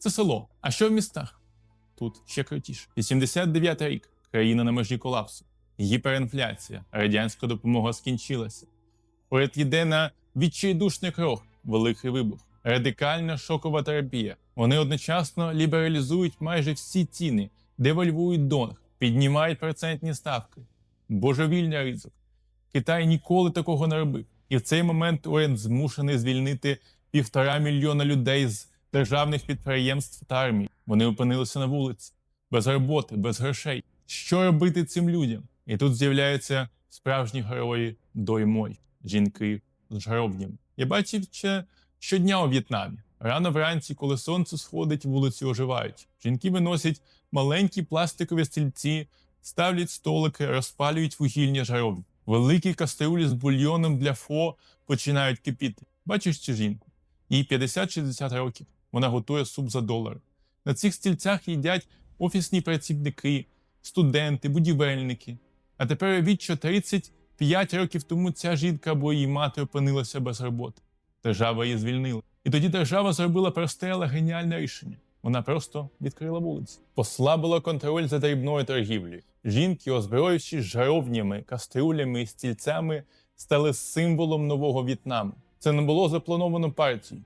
Це село. А що в містах? Тут ще крутіше. 89 рік. Країна на межі колапсу. Гіперінфляція. Радянська допомога скінчилася. Уряд йде на відчайдушний крок. Великий вибух. Радикальна шокова терапія. Вони одночасно лібералізують майже всі ціни, девальвують донг, піднімають процентні ставки. Божевільний ризик. Китай ніколи такого не робив. І в цей момент уряд змушений звільнити півтора мільйона людей з державних підприємств та армії. Вони опинилися на вулиці, без роботи, без грошей. Що робити цим людям? І тут з'являються справжні герої доймой, жінки з жаровнями. Я бачив це щодня у В'єтнамі. Рано вранці, коли сонце сходить, вулиці оживають. Жінки виносять маленькі пластикові стільці, ставлять столики, розпалюють вугільні жаровні. Великі каструлі з бульйоном для фо починають кипіти. Бачиш цю жінку? Їй 50-60 років. Вона готує суп за долар. На цих стільцях їдять офісні працівники, студенти, будівельники. А тепер уявіть, що 35 років тому ця жінка або її мати опинилася без роботи. Держава її звільнила. І тоді держава зробила просте, але геніальне рішення. Вона просто відкрила вулиці, послабила контроль за дрібною торгівлею. Жінки, озброївшись жаровнями, каструлями і стільцями, стали символом нового В'єтнаму. Це не було заплановано партією,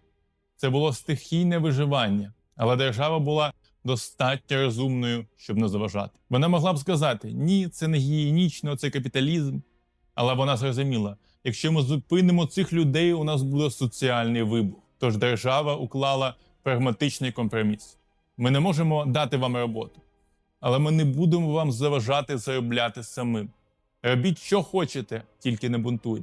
це було стихійне виживання, але держава була достатньо розумною, щоб не заважати. Вона могла б сказати: ні, це не гігієнічно, це капіталізм. Але вона зрозуміла, якщо ми зупинимо цих людей, у нас буде соціальний вибух. Тож держава уклала прагматичний компроміс. Ми не можемо дати вам роботу, але ми не будемо вам заважати заробляти самим. Робіть, що хочете, тільки не бунтуйте.